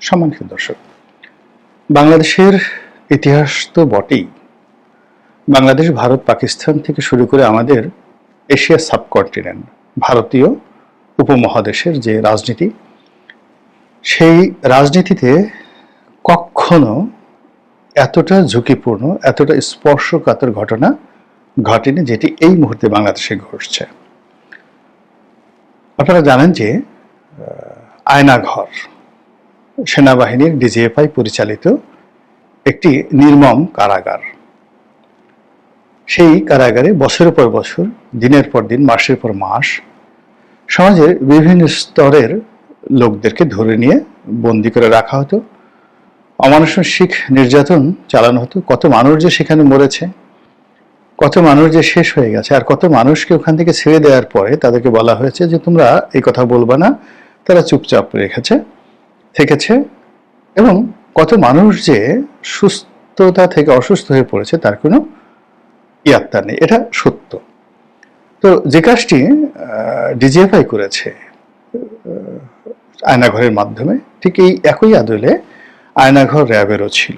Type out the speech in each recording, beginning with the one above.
সম্মানিত দর্শক, বাংলাদেশের ইতিহাস তো বটেই। বাংলাদেশ, ভারত, পাকিস্তান থেকে শুরু করে আমাদের এশিয়া সাবকন্টিনেন্ট, ভারতীয় উপমহাদেশের যে রাজনীতি, সেই রাজনীতিতে কখনো এতটা ঝুঁকিপূর্ণ, এতটা স্পর্শকাতর ঘটনা ঘটেনি যেটি এই মুহূর্তে বাংলাদেশে ঘটছে। আপনারা জানেন যে, আয়নাঘর সেনাবাহিনীর ডিজিএফআই পরিচালিত একটি নির্মম কারাগার। সেই কারাগারে বছরের পর বছর, দিনের পর দিন, মাসের পর মাস সমাজের বিভিন্ন স্তরের লোকদেরকে ধরে নিয়ে বন্দি করে রাখা হতো। অমানুষিক নির্যাতন চালানো হতো। কত মানুষ যে সেখানে মরেছে, কত মানুষ যে শেষ হয়ে গেছে, আর কত মানুষকে ওখান থেকে ছেড়ে দেওয়ার পরে তাদেরকে বলা হয়েছে যে তোমরা এই কথা বলবা না, তারা চুপচাপ রেখেছে। থেকেছে এবং কত মানুষ যে সুস্থতা থেকে অসুস্থ হয়ে পড়েছে তার কোনো ইয়াত্তা নেই। এটা সত্য। তো যে কাজটি ডিজিএফআই করেছে আয়নাঘরের মাধ্যমে, ঠিক এই একই আদলে আয়নাঘর র্যাবেরও ছিল।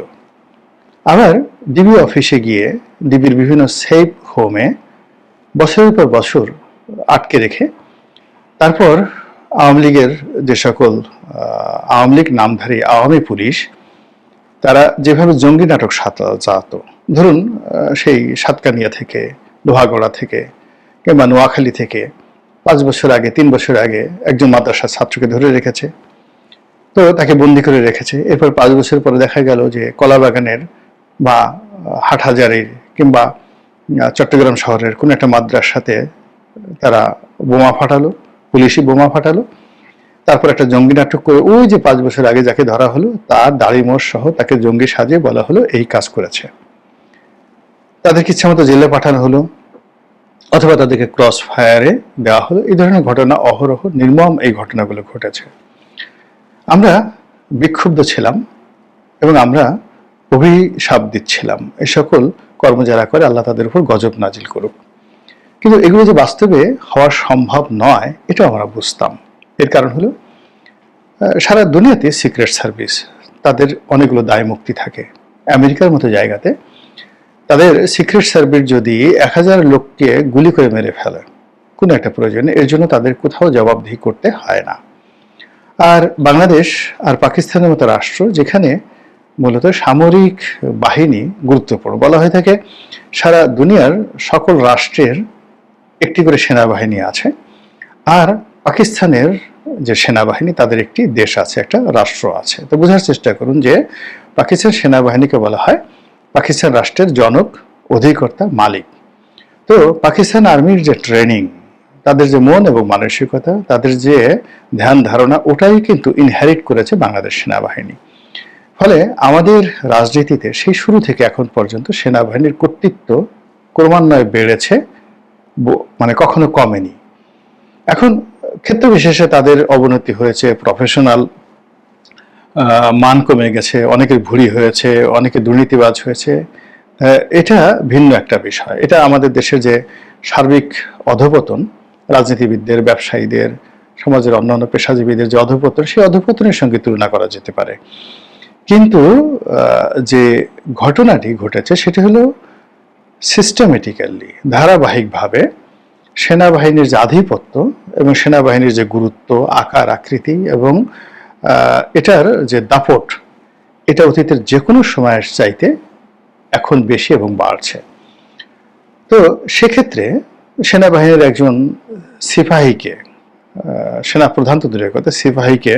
আবার ডিবি অফিসে গিয়ে ডিবির বিভিন্ন সেফ হোমে বছরের পর বছর আটকে রেখে তারপর আওয়ামী লীগের যে সকল আওয়ামী লীগ নামধারী আওয়ামী পুলিশ, তারা যেভাবে জঙ্গি নাটক সাজাতো ধরুন সেই সাতকানিয়া থেকে, লোহাগড়া থেকে, কিংবা নোয়াখালী থেকে, পাঁচ বছর আগে, তিন বছর আগে একজন মাদ্রাসার ছাত্রকে ধরে রেখেছে। তো তাকে বন্দি করে রেখেছে। এরপর পাঁচ বছর পরে দেখা গেল যে কলাবাগানের বা হাটহাজারির কিংবা চট্টগ্রাম শহরের কোনো একটা মাদ্রাসাতে তারা বোমা ফাটালো। পুলিশি বোমা ফাটালো। তারপর একটা জঙ্গি নাটক করে ওই যে পাঁচ বছর আগে যাকে ধরা হলো, তার দাড়ি সহ তাকে জঙ্গি সাজিয়ে বলা হলো এই কাজ করেছে। তাদেরকে ইচ্ছা মতো জেলে পাঠানো হলো অথবা তাদেরকে ক্রস ফায়ারে দেওয়া হলো। এই ধরনের ঘটনা অহরহ, নির্মম এই ঘটনাগুলো ঘটেছে। আমরা বিক্ষুব্ধ ছিলাম এবং আমরা অভিশাপ দিচ্ছিলাম। এই সকল কর্ম যারা করে, আল্লাহ তাদের উপর গজব নাজিল করুক। কিন্তু এগুলো যে বাস্তবে হওয়া সম্ভব নয় এটা আমরা বুঝতাম। এর কারণ হলো সারা দুনিয়াতে সিক্রেট সার্ভিস তাদের অনেকগুলো দায় মুক্তি থাকে। আমেরিকার মতো জায়গাতে তাদের সিক্রেট সার্ভিস যদি এক হাজার লোককে গুলি করে মেরে ফেলে, কোনো একটা প্রয়োজনে এর জন্য তাদের কোথাও জবাবদিহি করতে হয় না। আর বাংলাদেশ আর পাকিস্তানের মতো রাষ্ট্র, যেখানে মূলত সামরিক বাহিনী গুরুত্বপূর্ণ। বলা হয়ে থাকে, সারা দুনিয়ার সকল রাষ্ট্রের একটি করে সেনাবাহিনী আছে। আর পাকিস্তানের যে সেনাবাহিনী, তাদের একটি দেশ আছে, একটা রাষ্ট্র আছে। তো বোঝার চেষ্টা করুন যে পাকিস্তান সেনাবাহিনীকে বলা হয় পাকিস্তান রাষ্ট্রের জনক, অধিকর্তা, মালিক। তো পাকিস্তান আর্মির যে ট্রেনিং, তাদের যে মন এবং মানসিকতা, তাদের যে ধ্যান ধারণা, ওটাই কিন্তু ইনহেরিট করেছে বাংলাদেশ সেনাবাহিনী। ফলে আমাদের রাজনীতিতে সেই শুরু থেকে এখন পর্যন্ত সেনাবাহিনীর কর্তৃত্ব ক্রমান্বয়ে বেড়েছে। মানে কখনো কমেনি। এখন ক্ষেত্র বিশেষে তাদের অবনতি হয়েছে প্রফেশনাল মান কমে গেছে, অনেকের ভুরি হয়েছে, অনেকে দুর্নীতিবাজ হয়েছে। এটা ভিন্ন একটা বিষয়। এটা আমাদের দেশের যে সার্বিক অধপতন, রাজনীতিবিদদের, ব্যবসায়ীদের, সমাজের অন্যান্য পেশাজীবীদের যে অধপতন, সেই অধপতনের সঙ্গে তুলনা করা যেতে পারে। কিন্তু যে ঘটনাটি ঘটেছে, সেটি হলো সিস্টেমেটিক্যালি ধারাবাহিকভাবে সেনাবাহিনীর যে আধিপত্য এবং সেনাবাহিনীর যে গুরুত্ব আকার আকৃতি এবং এটার যে দাপট এটা অতীতের যে কোনো সময়ের চাইতে এখন বেশি এবং বাড়ছে। তো সেক্ষেত্রে সেনাবাহিনীর একজন সিপাহীকে আহ, সেনা প্রধান তো দূরের কথা সিপাহীকে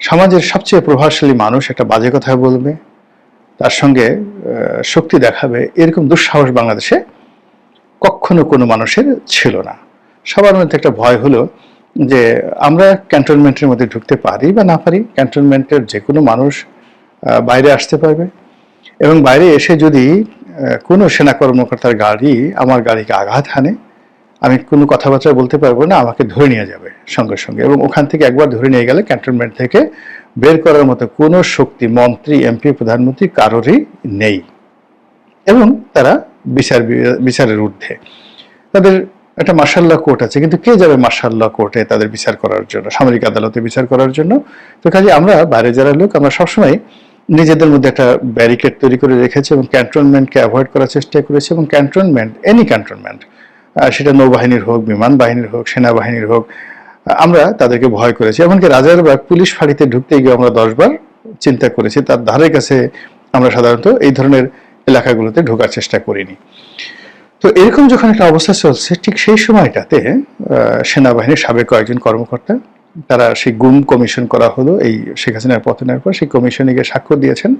সমাজের সবচেয়ে প্রভাবশালী মানুষ একটা বাজে কথা বলবে তার সঙ্গে শক্তি দেখাবে, এরকম দুঃসাহস বাংলাদেশে কখনো কোনো মানুষের ছিল না। সবার মধ্যে একটা ভয় হলো যে, আমরা ক্যান্টনমেন্টের মধ্যে ঢুকতে পারি বা না পারি, ক্যান্টনমেন্টের যে কোনো মানুষ বাইরে আসতে পারবে। এবং বাইরে এসে যদি কোনো সেনা কর্মকর্তার গাড়ি আমার গাড়িকে আঘাত হানে, আমি কোনো কথাবার্তা বলতে পারব না, আমাকে ধরে নিয়ে যাবে সঙ্গে সঙ্গে। এবং ওখান থেকে একবার ধরে নিয়ে গেলে ক্যান্টনমেন্ট থেকে বের করার মতো কোনো শক্তি মন্ত্রী, এমপি, প্রধানমন্ত্রী কারোরই নেই। এবং তারা বিচার বিচারের ঊর্ধ্বে। তাদের একটা মার্শাল্লাহ কোর্ট আছে, কিন্তু কে যাবে মার্শাল্লাহ কোর্টে তাদের বিচার করার জন্য, সামরিক আদালতে বিচার করার জন্য? তো কাজে আমরা বাইরে যারা লোক, আমরা সবসময় নিজেদের মধ্যে একটা ব্যারিকেড তৈরি করে রেখেছি এবং ক্যান্টনমেন্টকে অ্যাভয়েড করার চেষ্টা করেছি এবং ক্যান্টনমেন্ট এনি ক্যান্টনমেন্ট সেটা নৌবাহিনীর হোক, বিমান বাহিনীর হোক, সেনাবাহিনীর হোক আমরা তাদেরকে ভয় করেছি। এমনকি রাজারবাগ পুলিশ ফাঁড়িতে ঢুকতে গিয়ে আমরা দশবার চিন্তা করেছি তার ধারের কাছে আমরা সাধারণত এই ধরনের এলাকাগুলোতে ঢোকার চেষ্টা করিনি। তো এরকম যখন একটা অবস্থা চলছে ঠিক সেই সময়টাতে সেনাবাহিনীর সাবেক কয়েকজন কর্মকর্তা তারা সেই গুম কমিশন করা হলো এই শেখ হাসিনার পতনের পর সেই কমিশনে গিয়ে স্বাক্ষর দিয়েছেন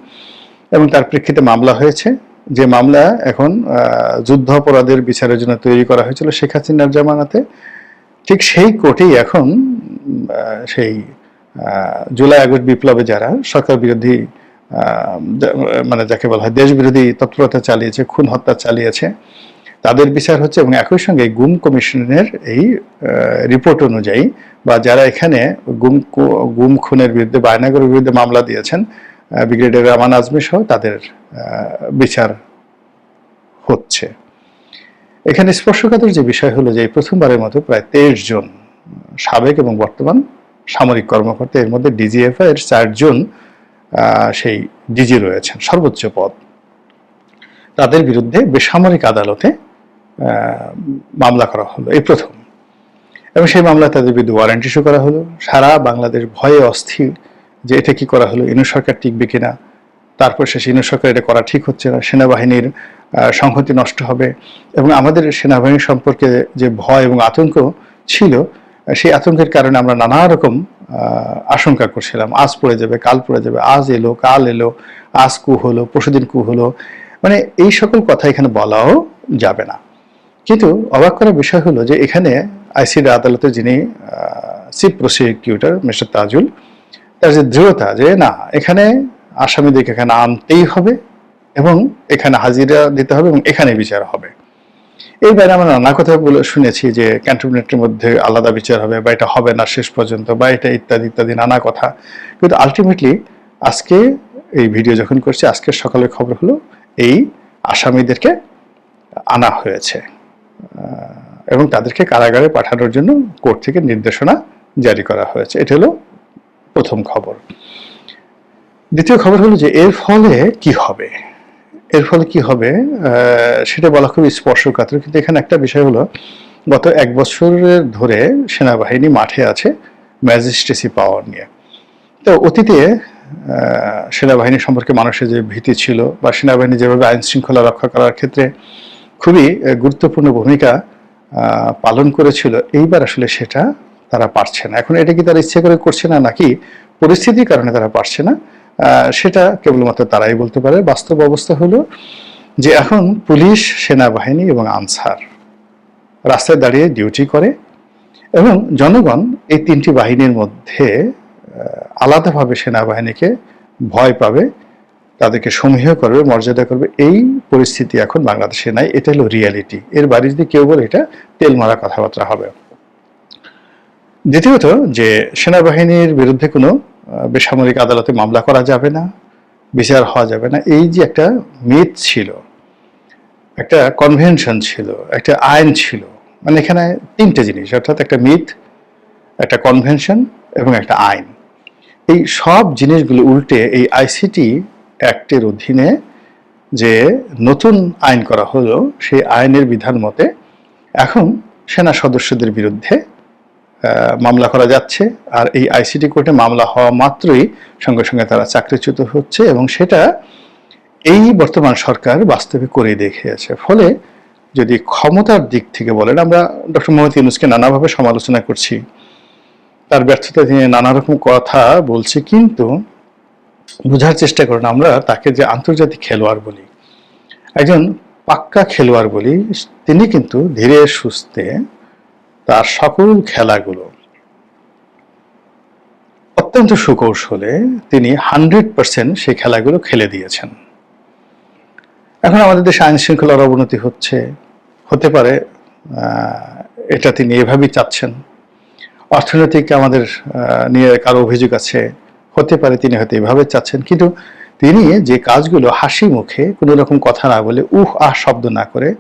এবং তার প্রেক্ষিতে মামলা হয়েছে। যে মামলা এখন আহ, যুদ্ধ অপরাধের বিচারের জন্য তৈরি করা হয়েছিল শেখ হাসিনার জামানাতে। ঠিক সেই কোর্টেই এখন সেই জুলাই আগস্ট বিপ্লবে যারা সরকার বিরোধী মানে যাকে বলা হয় দেশ বিরোধী তৎপরতা চালিয়েছে, খুন হত্যা চালিয়েছে, তাদের বিচার হচ্ছে এবং একই সঙ্গে গুম কমিশনের এই রিপোর্ট অনুযায়ী বা যারা এখানে গুম গুম খুনের বিরুদ্ধে, বায়নাগরের বিরুদ্ধে মামলা দিয়েছেন ব্রিগেডিয়ার রহমান আজমি সহ তাদের বিচার হচ্ছে। এখানে স্পর্শকাতর যে বিষয় হলো যে প্রথমবারের মতো প্রায় তেইশ জন সাবেক এবং বর্তমান সামরিক কর্মকর্তা, এর মধ্যে ডিজিএফ এর চারজন সেই ডিজি রয়েছেন, সর্বোচ্চ পদ। তাদের বিরুদ্ধে বেসামরিক আদালতে মামলা করা হলো, এই প্রথম। এবং সেই মামলা তাদের বিরুদ্ধে ওয়ারেন্ট ইস্যু করা হলো। সারা বাংলাদেশ ভয়ে অস্থির যে এটা কি করা হলো, ইনু সরকার টিকবে কিনা, তারপর শেষে ইনু সরকার এটা করা ঠিক হচ্ছে না, সেনাবাহিনীর সংহতি নষ্ট হবে। এবং আমাদের সেনাবাহিনী সম্পর্কে যে ভয় এবং আতঙ্ক ছিল, সেই আতঙ্কের কারণে আমরা নানা রকম আশঙ্কা করছিলাম। আজ পড়ে যাবে, কাল পড়ে যাবে, আজ এলো, কাল এলো, আজ কু হলো পরশুদিন কু হলো। মানে এই সকল কথা এখানে বলাও যাবে না। কিন্তু অবাক করার বিষয় হলো যে এখানে আইসির আদালতে যিনি চিফ প্রসিকিউটর, মিস্টার তাজুল, তার যে দৃঢ়তা যে না, এখানে আসামিদেরকে এখানে আনতেই হবে এবং এখানে হাজিরা দিতে হবে এবং এখানে বিচার হবে। এই বাইরে আমরা নানা কথা বলে শুনেছি যে ক্যান্টনমেন্টের মধ্যে আলাদা বিচার হবে বা এটা হবে না শেষ পর্যন্ত বা এটা ইত্যাদি ইত্যাদি নানা কথা। কিন্তু আলটিমেটলি আজকে এই ভিডিও যখন করছি, আজকের সকালের খবর হলো এই আসামিদেরকে আনা হয়েছে। এবং তাদেরকে কারাগারে পাঠানোর জন্য কোর্ট থেকে নির্দেশনা জারি করা হয়েছে। এটা হলো প্রথম খবর। দ্বিতীয় খবর হলো যে এর ফলে কি হবে? এর ফলে কি হবে? সেটা বলা খুব স্পর্শকাতর। কিন্তু এখানে একটা বিষয় হলো, গত এক বছরের ধরে সেনাবাহিনী মাঠে আছে ম্যাজিস্ট্রেসি পাওয়ার নিয়ে। তো অতীতে সেনাবাহিনী সম্পর্কে মানুষের যে ভীতি ছিল বা সেনাবাহিনী যেভাবে আইন শৃঙ্খলা রক্ষা করার ক্ষেত্রে খুবই গুরুত্বপূর্ণ ভূমিকা পালন করেছিল, এইবার আসলে সেটা তারা পারছে না। এখন এটা কি তারা ইচ্ছে করে করছে না নাকি? পরিস্থিতির কারণে তারা পারছে না। সেটা কেবলমাত্র তারাই বলতে পারে। বাস্তব অবস্থা হলো যে এখন পুলিশ, সেনাবাহিনী এবং আনসার রাস্তায় দাঁড়িয়ে ডিউটি করে এবং জনগণ এই তিনটি বাহিনীর মধ্যে আলাদাভাবে সেনাবাহিনীকে ভয় পাবে, তাদেরকে সমীহ করবে, মর্যাদা করবে। এই পরিস্থিতি এখন বাংলাদেশে নাই। এটা হলো রিয়ালিটি এর বাইরে যদি কেউ বলে এটা তেল মারা কথাবার্তা হবে। দ্বিতীয়ত যে সেনাবাহিনীর বিরুদ্ধে কোনো বেসামরিক আদালতে মামলা করা যাবে না, বিচার হওয়া যাবে না। এই যে একটা মিথ ছিল, একটা কনভেনশন ছিল, একটা আইন ছিল মানে এখানে তিনটে জিনিস, অর্থাৎ একটা মিথ, একটা কনভেনশন এবং একটা আইন। এই সব জিনিসগুলো উল্টে এই আইসিটি অ্যাক্টের অধীনে যে নতুন আইন করা হলো, সেই আইনের বিধান মতে এখন সেনা সদস্যদের বিরুদ্ধে মামলা করা যাচ্ছে। আর এই আইসিটি কোর্টে মামলা হওয়া মাত্রই সঙ্গে সঙ্গে তারা চাকরিচ্যুত হচ্ছে এবং সেটা এই বর্তমান সরকার বাস্তবে করে দেখিয়েছে। ফলে যদি ক্ষমতার দিক থেকে বলেন, আমরা ডক্টর মোহাম্মদ ইউনুসকে নানাভাবে সমালোচনা করছি। তার ব্যর্থতা নিয়ে নানা রকম কথা বলছি, কিন্তু বোঝার চেষ্টা করুন আমরা তাকে যে আন্তর্জাতিক খেলোয়াড় বলি, একজন পাক্কা খেলোয়াড় বলি, তিনি কিন্তু ধীরে সুস্থে তার সকল খেলাগুলো। অত্যন্ত সুকৌশলে তিনি হান্ড্রেড পার্সেন্ট সেই খেলাগুলো খেলে দিয়েছেন। এখন আমাদের দেশে আইন শৃঙ্খলার অবনতি হচ্ছে। হতে পারে এটা তিনি এভাবেই চাচ্ছেন। অর্থনৈতিক আমাদের নিয়ে কারও অভিযোগ আছে। হতে পারে তিনি হয়তো এভাবে চাচ্ছেন। কিন্তু তিনি যে কাজগুলো হাসি মুখে কোনো রকম কথা না বলে উহ, আহ, শব্দ না করে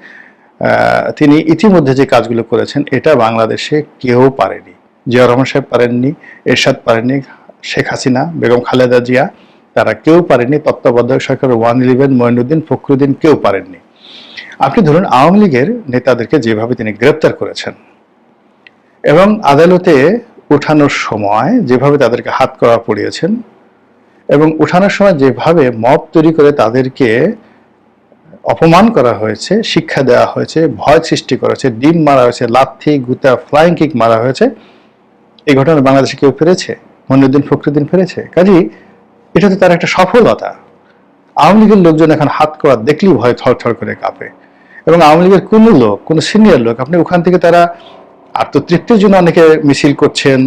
তিনি ইতিমধ্যে যে কাজগুলো করেছেন, এটা বাংলাদেশে কেউ পারেনি। জিয়া রহমান সাহেব পারেননি, এরশাদ পারেননি, শেখ হাসিনা, বেগম খালেদা জিয়া, তারা কেউ পারেনি, তত্ত্বাবধায়ক সরকার ওয়ান ইলেভেন মঈনুদ্দিন ফখরুদ্দিন কেউ পারেননি। আপনি ধরুন, আওয়ামী লীগের নেতাদেরকে যেভাবে তিনি গ্রেপ্তার করেছেন, এবং আদালতে উঠানোর সময় যেভাবে তাদেরকে হাত করা পড়িয়েছেন, এবং উঠানোর সময় যেভাবে মব তৈরি করে তাদেরকে অপমান করা হয়েছে, শিক্ষা দেওয়া হয়েছে, ভয় সৃষ্টি করা হয়েছে, ডিম মারা হয়েছে, লাথি, গুতা ফ্লাইং কিক মারা হয়েছে। এই ঘটনা বাংলাদেশে কেউ ফেরেছে? মনিউদ্দিন ফখরুদ্দিন ফেরেছে? কাজেই এটা তো তার একটা সফলতা। আওয়ামী লীগের লোকজন এখন হাত করা দেখলেই ভয় থর থর করে কাঁপে। এবং আওয়ামী লীগের কোনো লোক, কোনো সিনিয়র লোক, আপনি ওখান থেকে তারা আত্মতৃপ্তির জন্য অনেকে মিছিল করছেন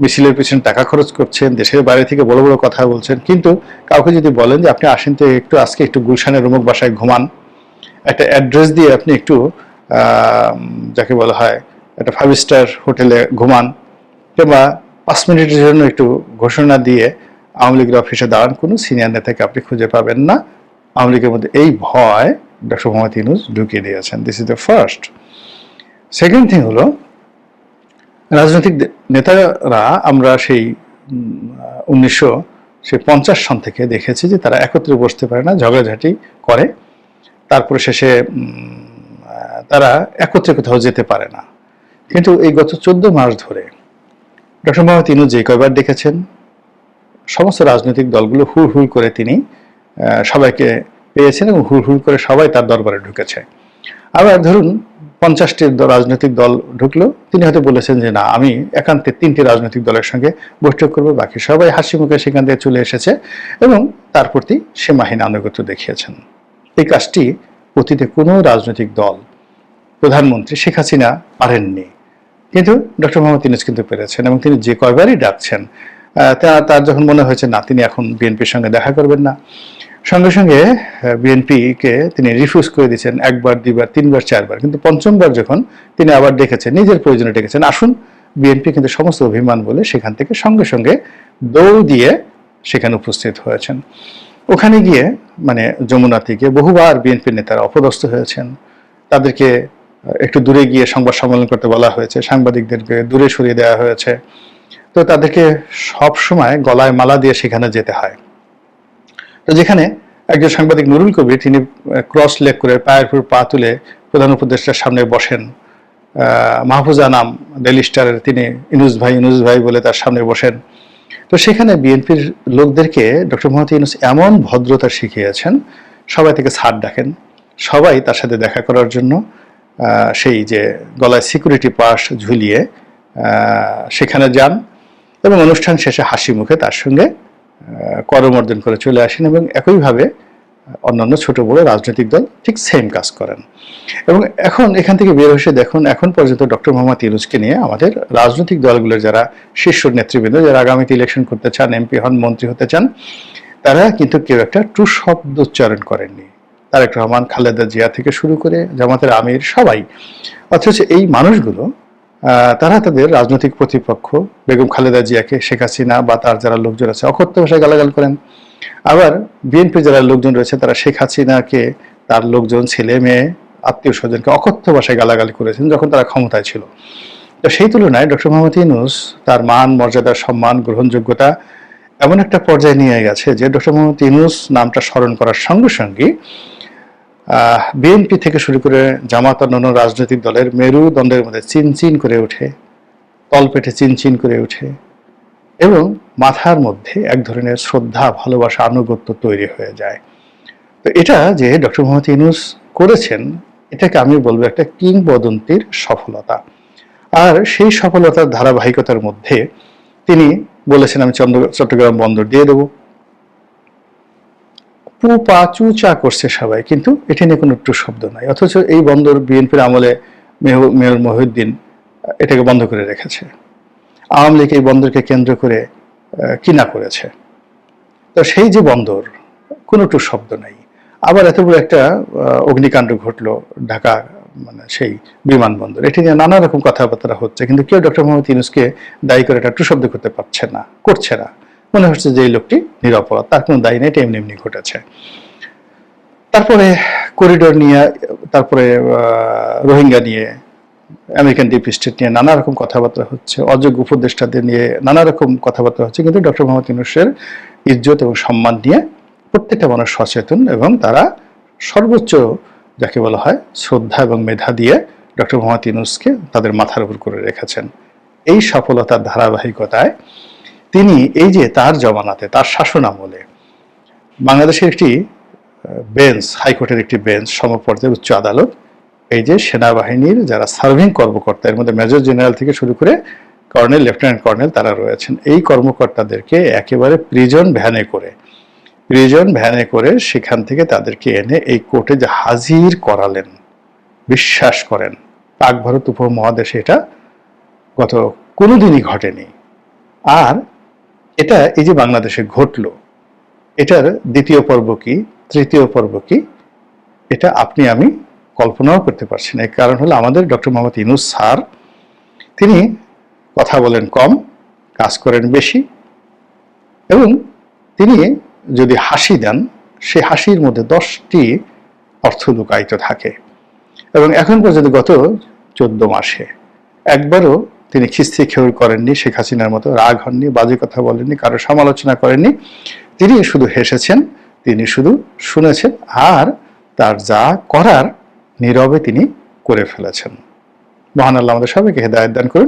মিছিলের পিছনে টাকা খরচ করছেন, দেশের বাইরে থেকে বড় বড় কথা বলছেন। কিন্তু কাউকে যদি বলেন যে আপনি আসেন তো একটু আজকে একটু গুলশানের অমুক বাসায় ঘুমান, একটা অ্যাড্রেস দিয়ে আপনি একটু যাকে বলা হয়, একটা ফাইভ স্টার হোটেলে ঘুমান কিংবা পাঁচ মিনিটের জন্য একটু ঘোষণা দিয়ে আওয়ামী লীগের অফিসে দাঁড়ান। কোনো সিনিয়র নেতাকে আপনি খুঁজে পাবেন না। আওয়ামী লীগের মধ্যে এই ভয় ডক্টর মোহাম্মদ ইউনুস ঢুকিয়ে দিয়েছেন। This is the first second thing হলো রাজনৈতিক নেতারা আমরা সেই উনিশশো, সেই পঞ্চাশ সন থেকে দেখেছি যে তারা একত্রে বসতে পারে না, ঝগড়াঝাটি করে। তারপরে শেষে তারা একত্রে কোথাও যেতে পারে না। কিন্তু এই গত চোদ্দ মাস ধরে ডক্টর মোহাম্মদ ইনু যে কয়বার দেখেছেন, সমস্ত রাজনৈতিক দলগুলো হুড় হুড় করে তিনি সবাইকে পেয়েছেন এবং হুড় হুড় করে সবাই তার দরবারে ঢুকেছে। আবার ধরুন পঞ্চাশটি রাজনৈতিক দল ঢুকলো। তিনি হয়তো বলেছেন যে, না, আমি একান্তে তিনটি রাজনৈতিক দলের সঙ্গে বৈঠক করব, বাকি সবাই হাসি মুখে সেখান থেকে চলে এসেছে। এবং তার প্রতি সীমাহীন আনুগত্য দেখিয়েছেন। এই কাজটি অতীতে কোনো রাজনৈতিক দল, প্রধানমন্ত্রী শেখ হাসিনা পারেননি। কিন্তু ডক্টর মোহাম্মদ ইউনুস কিন্তু পেরেছেন এবং তিনি যে কয়বারই ডাকছেন তার যখন মনে হয়েছে, না, তিনি এখন বিএনপির সঙ্গে দেখা করবেন না। সঙ্গে সঙ্গে বিএনপিকে তিনি রিফিউজ করে দিয়েছেন একবার, দুইবার, তিনবার, চারবার। কিন্তু পঞ্চমবার যখন তিনি আবার ডেকেছেন, নিজের প্রয়োজনে ডেকেছেন, আসুন, বিএনপি কিন্তু সমস্ত অভিমান বলে সেখান থেকে সঙ্গে সঙ্গে দৌড় দিয়ে সেখানে উপস্থিত হয়েছেন। ওখানে গিয়ে মানে যমুনা থেকে বহুবার বিএনপি নেতারা অপদস্থ হয়েছেন। তাদেরকে একটু দূরে গিয়ে সংবাদ সম্মেলন করতে বলা হয়েছে, সাংবাদিকদেরকে দূরে সরিয়ে দেওয়া হয়েছে। তো তাদেরকে সব সময় গলায় মালা দিয়ে সেখানে যেতে হয়। তো যেখানে একজন সাংবাদিক নুরুল কবির, তিনি ক্রস লেগ করে পায়ের উপর পা তুলে প্রধান উপদেষ্টার সামনে বসেন। মাহফুজা নাম ডেলি স্টারের তিনি ইনুস ভাই ইনুস ভাই বলে তার সামনে বসেন। তো সেখানে বিএনপির লোকদেরকে ডক্টর মোহাম্মদ ইউনুস এমন ভদ্রতা শিখিয়েছেন, সবাই থেকে ছাড় ডাকেন সবাই তার সাথে দেখা করার জন্য সেই যে গলায় সিকিউরিটি পাস ঝুলিয়ে সেখানে যান এবং অনুষ্ঠান শেষে হাসি মুখে তার সঙ্গে আহ, অর্জন করে চলে আসেন এবং একইভাবে অন্যান্য ছোট বড় রাজনৈতিক দল ঠিক সেম কাজ করেন। এবং এখন এখান থেকে বের হয়ে দেখুন এখন পর্যন্ত ডক্টর মোহাম্মদ ইউনুসকে নিয়ে আমাদের রাজনৈতিক দলগুলোর যারা শীর্ষ নেতৃবৃন্দ যারা আগামীতে ইলেকশন করতে চান এমপি হন মন্ত্রী হতে চান তারা কিন্তু কেউ একটা টু শব্দ উচ্চারণ করেননি। তারেক রহমান খালেদা জিয়া থেকে শুরু করে জামাতের আমির সবাই। অথচ এই মানুষগুলো তারা তাদের রাজনৈতিক প্রতিপক্ষ বেগম খালেদা জিয়াকে, শেখ হাসিনা বা তার যারা লোকজন আছে, অকথ্য ভাষায় গালাগাল করেন। আবার বিএনপি যারা লোকজন রয়েছে, তারা শেখ হাসিনাকে, তার লোকজন, ছেলে মেয়ে, আত্মীয় স্বজনকে অকথ্য ভাষায় গালাগালি করেছেন যখন তারা ক্ষমতায় ছিল। তো সেই তুলনায় ডক্টর মোহাম্মদ ইউনুস তার মান, মর্যাদা, সম্মান, গ্রহণযোগ্যতা এমন একটা পর্যায়ে নিয়ে গেছে যে ডক্টর মোহাম্মদ ইউনুস নামটা স্মরণ করার সঙ্গে সঙ্গে বিএনপি থেকে শুরু করে জামাত অন্যান্য রাজনৈতিক দলের মেরুদণ্ডের মধ্যে চিনচিন করে ওঠে, তলপেটে চিনচিন করে ওঠে এবং মাথার মধ্যে এক ধরনের শ্রদ্ধা, ভালোবাসা, আনুগত্য তৈরি হয়ে যায়। তো এটা যে ডক্টর মোহাম্মদ ইউনুস করেছেন, এটাকে আমি বলব একটা কিংবদন্তির সফলতা। আর সেই সফলতার ধারাবাহিকতার মধ্যে তিনি বলেছেন, আমি চট্টগ্রাম বন্দর দিয়ে দেবো। পু, পা, চু, চা করছে সবাই, কিন্তু এটা নিয়ে কোনো একটু শব্দ নাই। অথচ এই বন্দর বিএনপির আমলে মেয়র মহিউদ্দিন এটাকে বন্ধ করে রেখেছে। আওয়ামী লীগ এই বন্দরকে কেন্দ্র করে কিনা করেছে? তো সেই যে বন্দর, কোনো একটু শব্দ নাই। আবার এত বড় একটা অগ্নিকাণ্ড ঘটলো ঢাকা মানে সেই বিমানবন্দর। এটি নিয়ে নানা রকম কথাবার্তা হচ্ছে, কিন্তু কেউ ডক্টর মোহাম্মদ ইউনুসকে দায়ী করে এটা একটু শব্দ করতে পারছে না, করছে না। মনে হচ্ছে যে এই লোকটি নিরপরাধ, তার কোনো দায়ী নেই এমনি এমনি ঘটেছে। তারপরে করিডোর নিয়ে, তারপরে রোহিঙ্গা নিয়ে আমেরিকান ডিপ স্টেট নিয়ে নানা রকম কথাবার্তা হচ্ছে, অযোগ্য উপদেষ্টাদের নিয়ে নানা রকম কথাবার্তা হচ্ছে, কিন্তু ডক্টর মোহাম্মদ ইউনুসের ইজ্জত এবং সম্মান নিয়ে প্রত্যেকটা মানুষ সচেতন এবং তারা সর্বোচ্চ যাকে বলা হয় শ্রদ্ধা এবং মেধা দিয়ে ডক্টর মোহাম্মদ ইউনুসকে তাদের মাথার উপর করে রেখেছেন। এই সফলতার ধারাবাহিকতায় তিনি এই যে তার জমানাতে, তার শাসন আমলে, বাংলাদেশের একটি বেঞ্চ হাইকোর্টের একটি বেঞ্চ সমপর্যায়ের উচ্চ আদালত, এই যে সেনাবাহিনীর যারা সার্ভিং কর্মকর্তা, এর মধ্যে মেজর জেনারেল থেকে শুরু করে কর্নেল লেফটেন্যান্ট কর্নেল তারা রয়েছেন। এই কর্মকর্তাদেরকে একেবারে প্রিজন ভ্যানে করে প্রিজন ভ্যানে করে সেখান থেকে তাদেরকে এনে এই কোর্টে যে হাজির করালেন, বিশ্বাস করেন। পাক ভারত উপমহাদেশে এটা গত কোনোদিনই ঘটেনি। আর এটা এই যে বাংলাদেশে ঘটলো, এটার দ্বিতীয় পর্ব কি, তৃতীয় পর্ব কি, এটা আপনি, আমি কল্পনাও করতে পারছি না। কারণ হলো আমাদের ডক্টর মোহাম্মদ ইনুস স্যার, তিনি কথা বলেন কম, কাজ করেন বেশি, এবং তিনি যদি হাসি দেন সেই হাসির মধ্যে দশটি অর্থ লুকায়িত থাকে। এবং এখন পর্যন্ত গত চোদ্দ মাসে একবারও তিনি খিস্তি খেউর করেননি, শেখ হাসিনার মতো রাগ হননি, বাজে কথা বলেননি, কারও সমালোচনা করেননি। তিনি শুধু হেসেছেন, তিনি শুধু শুনেছেন, আর তার যা করার নীরবে তিনি করে ফেলেছেন। মহান আল্লাহ আমাদের সবাইকে হেদায়ত দান করুন।